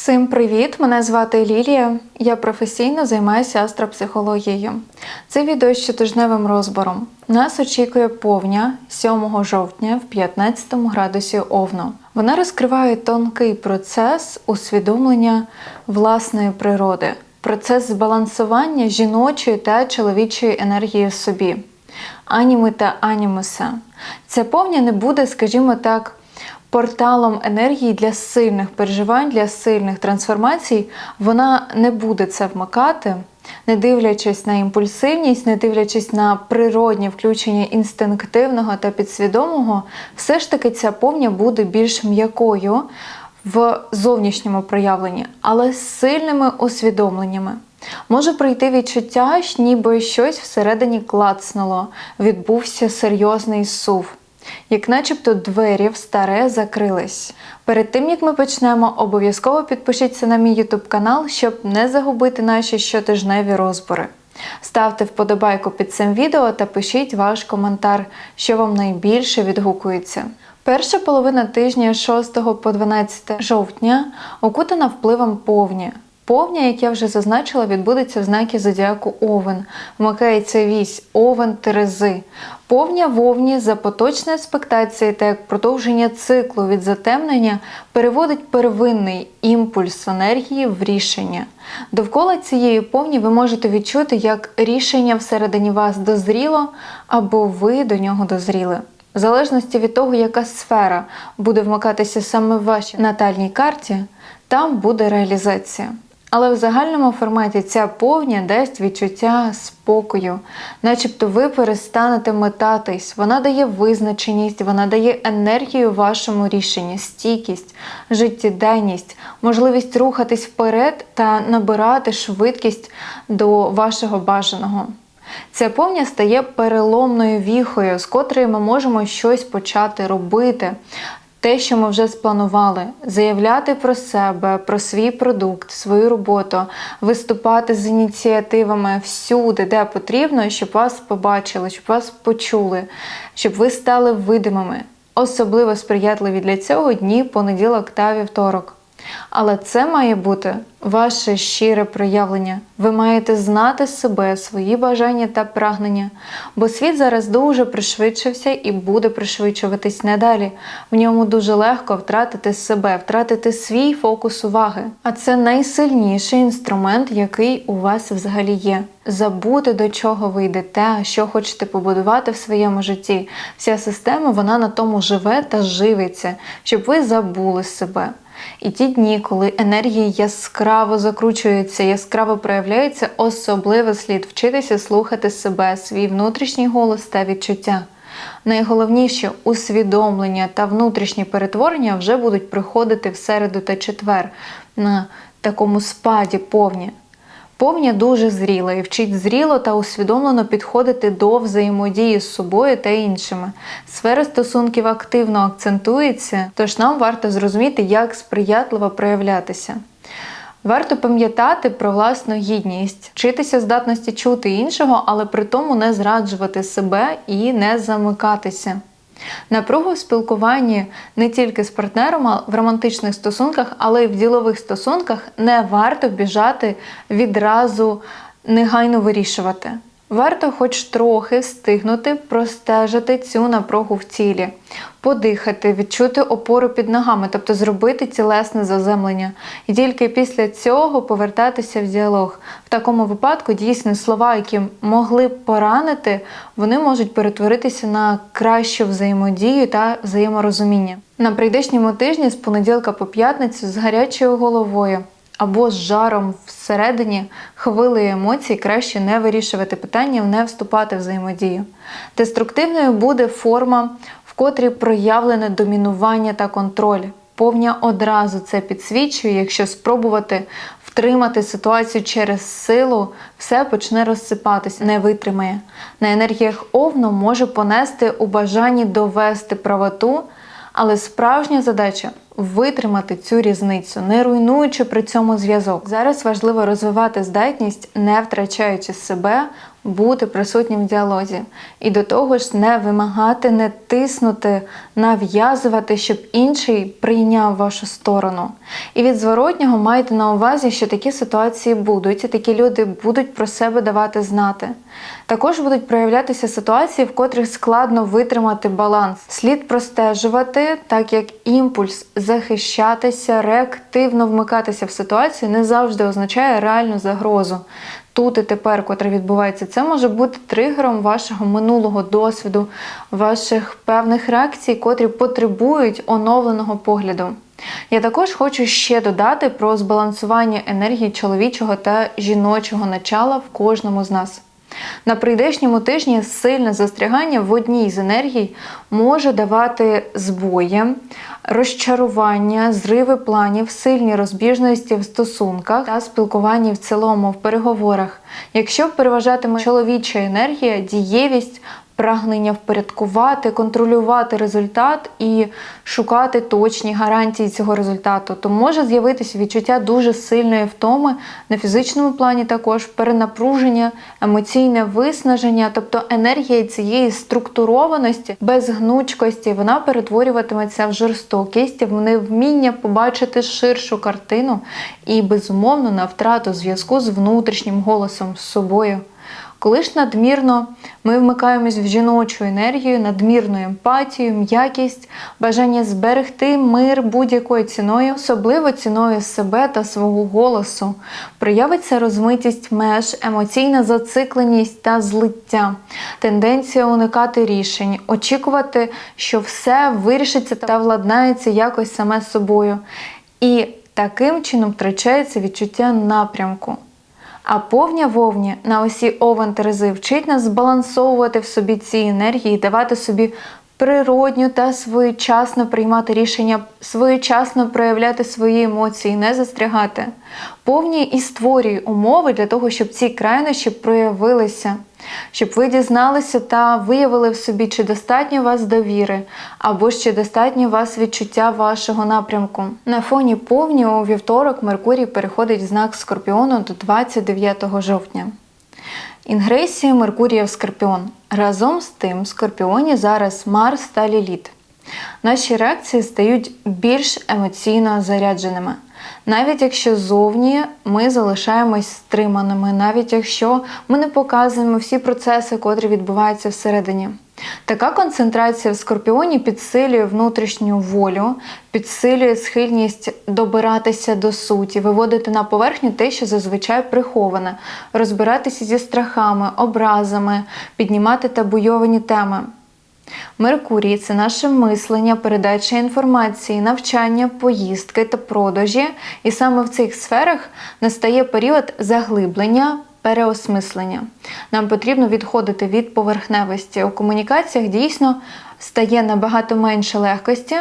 Всім привіт! Мене звати Лілія. Я професійно займаюся астропсихологією. Це відео з щотижневим розбором. Нас очікує повня 7 жовтня в 15 градусі Овну. Вона розкриває тонкий процес усвідомлення власної природи, процес збалансування жіночої та чоловічої енергії в собі, аніми та анімуса. Ця повня не буде, скажімо так, порталом енергії для сильних переживань, для сильних трансформацій, вона не буде це вмикати, не дивлячись на імпульсивність, не дивлячись на природні включення інстинктивного та підсвідомого, все ж таки ця повня буде більш м'якою в зовнішньому проявленні, але з сильними усвідомленнями. Може прийти відчуття, ніби щось всередині клацнуло, відбувся серйозний сув як начебто двері в старе закрились. Перед тим як ми почнемо, обов'язково підпишіться на мій YouTube канал, щоб не загубити наші щотижневі розбори. Ставте вподобайку під цим відео та пишіть ваш коментар, що вам найбільше відгукується. Перша половина тижня 6 по 12 жовтня окутана впливом повні. Повня, як я вже зазначила, відбудеться в знакі зодіаку Овен. Вмикається вісь Овен Терези. Повня вовні за поточної експектації та як продовження циклу від затемнення переводить первинний імпульс енергії в рішення. Довкола цієї повні ви можете відчути, як рішення всередині вас дозріло або ви до нього дозріли. В залежності від того, яка сфера буде вмикатися саме в вашій натальній карті, там буде реалізація. Але в загальному форматі ця повня дасть відчуття спокою, начебто ви перестанете метатись, вона дає визначеність, вона дає енергію вашому рішенні, стійкість, життєдайність, можливість рухатись вперед та набирати швидкість до вашого бажаного. Ця повня стає переломною віхою, з котрої ми можемо щось почати робити, те, що ми вже спланували, заявляти про себе, про свій продукт, свою роботу, виступати з ініціативами всюди, де потрібно, щоб вас побачили, щоб вас почули, щоб ви стали видимими. Особливо сприятливі для цього дні понеділок та вівторок. Але це має бути ваше щире проявлення. Ви маєте знати себе, свої бажання та прагнення, бо світ зараз дуже пришвидшився і буде пришвидшуватись надалі. В ньому дуже легко втратити себе, втратити свій фокус уваги. А це найсильніший інструмент, який у вас взагалі є. Забути, до чого ви йдете, що хочете побудувати в своєму житті. Вся система вона на тому живе та живиться, щоб ви забули себе. І ті дні, коли енергія яскраво закручується, яскраво проявляється, особливо слід вчитися слухати себе, свій внутрішній голос та відчуття. Найголовніше усвідомлення та внутрішні перетворення вже будуть приходити в середу та четвер на такому спаді повні. Повня дуже зріла і вчить зріло та усвідомлено підходити до взаємодії з собою та іншими. Сфера стосунків активно акцентується, тож нам варто зрозуміти, як сприятливо проявлятися. Варто пам'ятати про власну гідність, вчитися здатності чути іншого, але при тому не зраджувати себе і не замикатися. Напругу в спілкуванні не тільки з партнером в романтичних стосунках, але й в ділових стосунках не варто біжати відразу негайно вирішувати. Варто хоч трохи встигнути простежити цю напругу в тілі, подихати, відчути опору під ногами, тобто зробити цілесне заземлення. І тільки після цього повертатися в діалог. В такому випадку дійсно слова, які могли б поранити, вони можуть перетворитися на кращу взаємодію та взаєморозуміння. На прийдешньому тижні з понеділка по п'ятницю з гарячою головою або з жаром всередині хвилею емоцій краще не вирішувати питання, не вступати в взаємодію. Деструктивною буде форма, в котрій проявлене домінування та контроль. Повня одразу це підсвічує, якщо спробувати втримати ситуацію через силу, все почне розсипатись, не витримає. На енергіях овну може понести у бажанні довести правоту, але справжня задача витримати цю різницю, не руйнуючи при цьому зв'язок. Зараз важливо розвивати здатність, не втрачаючи себе бути присутнім в діалозі. І до того ж, не вимагати, не тиснути, нав'язувати, щоб інший прийняв вашу сторону. І від зворотнього майте на увазі, що такі ситуації будуть, і такі люди будуть про себе давати знати. Також будуть проявлятися ситуації, в котрих складно витримати баланс. Слід простежувати, так як імпульс захищатися, реактивно вмикатися в ситуацію не завжди означає реальну загрозу. Тут і тепер, котре відбувається, це може бути тригером вашого минулого досвіду, ваших певних реакцій, котрі потребують оновленого погляду. Я також хочу ще додати про збалансування енергії чоловічого та жіночого начала в кожному з нас. На прийдешньому тижні сильне застрягання в одній з енергій може давати збої, розчарування, зриви планів, сильні розбіжності в стосунках та спілкуванні в цілому в переговорах. Якщо переважатиме чоловіча енергія, дієвість, прагнення впорядкувати, контролювати результат і шукати точні гарантії цього результату, то може з'явитися відчуття дуже сильної втоми на фізичному плані, також перенапруження, емоційне виснаження, тобто енергія цієї структурованості, безгнучкості, вона перетворюватиметься в жорстокість, в невміння побачити ширшу картину і безумовно на втрату зв'язку з внутрішнім голосом з собою. Коли ж надмірно ми вмикаємось в жіночу енергію, надмірну емпатію, м'якість, бажання зберегти мир будь-якою ціною, особливо ціною себе та свого голосу, проявиться розмитість меж, емоційна зацикленість та злиття, тенденція уникати рішень, очікувати, що все вирішиться та владнається якось саме собою. І таким чином втрачається відчуття напрямку. А повня вовні на осі Овен Терези вчить нас збалансовувати в собі ці енергії, давати собі природню та своєчасно приймати рішення, своєчасно проявляти свої емоції, не застрягати. Повні і створює умови для того, щоб ці крайнощі проявилися. Щоб ви дізналися та виявили в собі, чи достатньо вас довіри, або ж чи достатньо вас відчуття вашого напрямку. На фоні повні у вівторок Меркурій переходить в знак Скорпіону до 29 жовтня. Інгресія Меркурія в Скорпіон. Разом з тим, в Скорпіоні зараз Марс та Ліліт. Наші реакції стають більш емоційно зарядженими. Навіть якщо зовні ми залишаємось стриманими, навіть якщо ми не показуємо всі процеси, котрі відбуваються всередині. Така концентрація в скорпіоні підсилює внутрішню волю, підсилює схильність добиратися до суті, виводити на поверхню те, що зазвичай приховане, розбиратися зі страхами, образами, піднімати табуйовані теми. Меркурій це наше мислення, передача інформації, навчання, поїздки та продажі. І саме в цих сферах настає період заглиблення, переосмислення. Нам потрібно відходити від поверхневості. У комунікаціях дійсно стає набагато менше легкості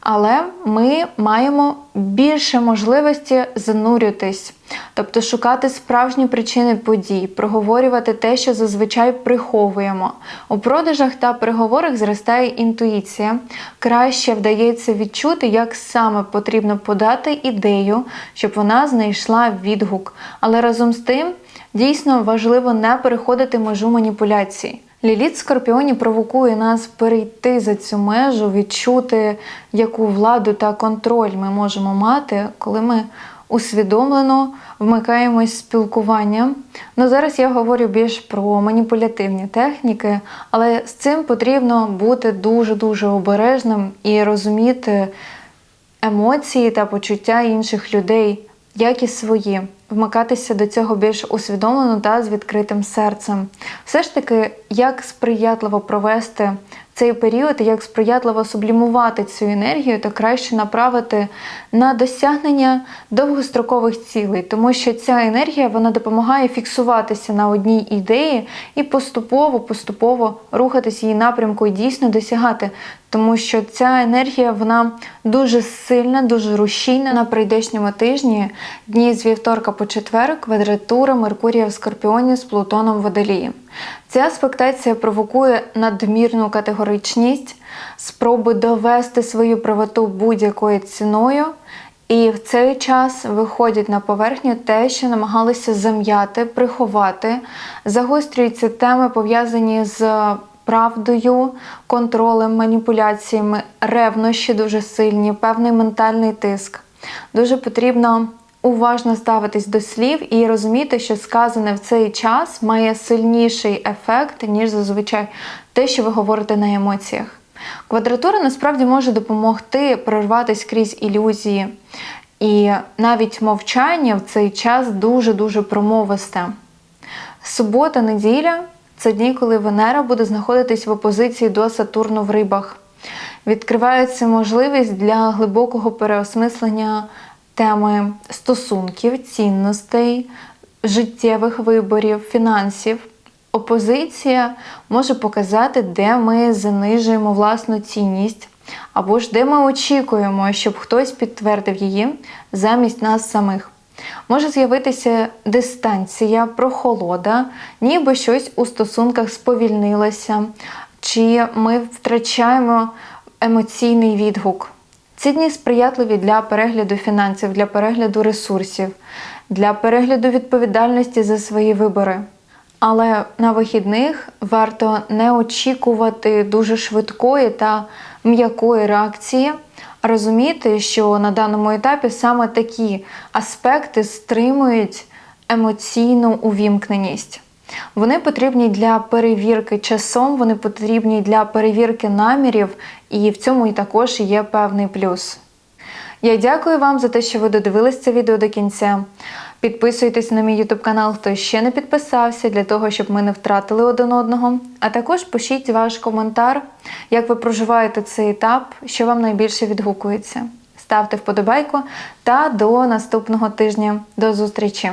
але ми маємо більше можливості занурюватись, тобто шукати справжні причини подій, проговорювати те, що зазвичай приховуємо. У продажах та переговорах зростає інтуїція, краще вдається відчути, як саме потрібно подати ідею, щоб вона знайшла відгук. Але разом з тим дійсно важливо не переходити межу маніпуляції. Ліліт Скорпіоні провокує нас перейти за цю межу, відчути, яку владу та контроль ми можемо мати, коли ми усвідомлено вмикаємось спілкування. Ну, Зараз я говорю більш про маніпулятивні техніки, але з цим потрібно бути дуже-дуже обережним і розуміти емоції та почуття інших людей, як і свої вмикатися до цього більш усвідомлено та з відкритим серцем. Все ж таки, як сприятливо провести цей період, і як сприятливо сублімувати цю енергію, то краще направити на досягнення довгострокових цілей, тому що ця енергія вона допомагає фіксуватися на одній ідеї і поступово-поступово рухатись її напрямку і дійсно досягати. Тому що ця енергія вона дуже сильна, дуже рушійна на прийдешньому тижні. Дні з вівторка по четвер квадратура Меркурія в Скорпіоні з Плутоном Водолії. Ця аспектація провокує надмірну категоричність, спроби довести свою правоту будь-якою ціною І в цей час виходять на поверхню те, що намагалися зам'яти, приховати. Загострюються теми, пов'язані з правдою, контролем, маніпуляціями, ревнощі дуже сильні, певний ментальний тиск. Дуже потрібно уважно ставитись до слів і розуміти, що сказане в цей час має сильніший ефект, ніж зазвичай те, що ви говорите на емоціях. Квадратура насправді може допомогти прорватися крізь ілюзії. І навіть мовчання в цей час дуже-дуже промовисте. Субота, неділя це дні, коли Венера буде знаходитись в опозиції до Сатурну в рибах. Відкривається можливість для глибокого переосмислення теми стосунків, цінностей, життєвих виборів, фінансів. Опозиція може показати, де ми занижуємо власну цінність, або ж де ми очікуємо, щоб хтось підтвердив її замість нас самих. Може з'явитися дистанція, прохолода, ніби щось у стосунках сповільнилося, чи ми втрачаємо емоційний відгук. Ці дні сприятливі для перегляду фінансів, для перегляду ресурсів, для перегляду відповідальності за свої вибори. Але на вихідних варто не очікувати дуже швидкої та м'якої реакції, а розуміти, що на даному етапі саме такі аспекти стримують емоційну увімкненість. Вони потрібні для перевірки часом, вони потрібні для перевірки намірів, і в цьому і також є певний плюс. Я дякую вам за те, що ви додивились це відео до кінця. Підписуйтесь на мій YouTube канал, хто ще не підписався, для того, щоб ми не втратили один одного. А також пишіть ваш коментар, як ви проживаєте цей етап, що вам найбільше відгукується. Ставте вподобайку та до наступного тижня. До зустрічі!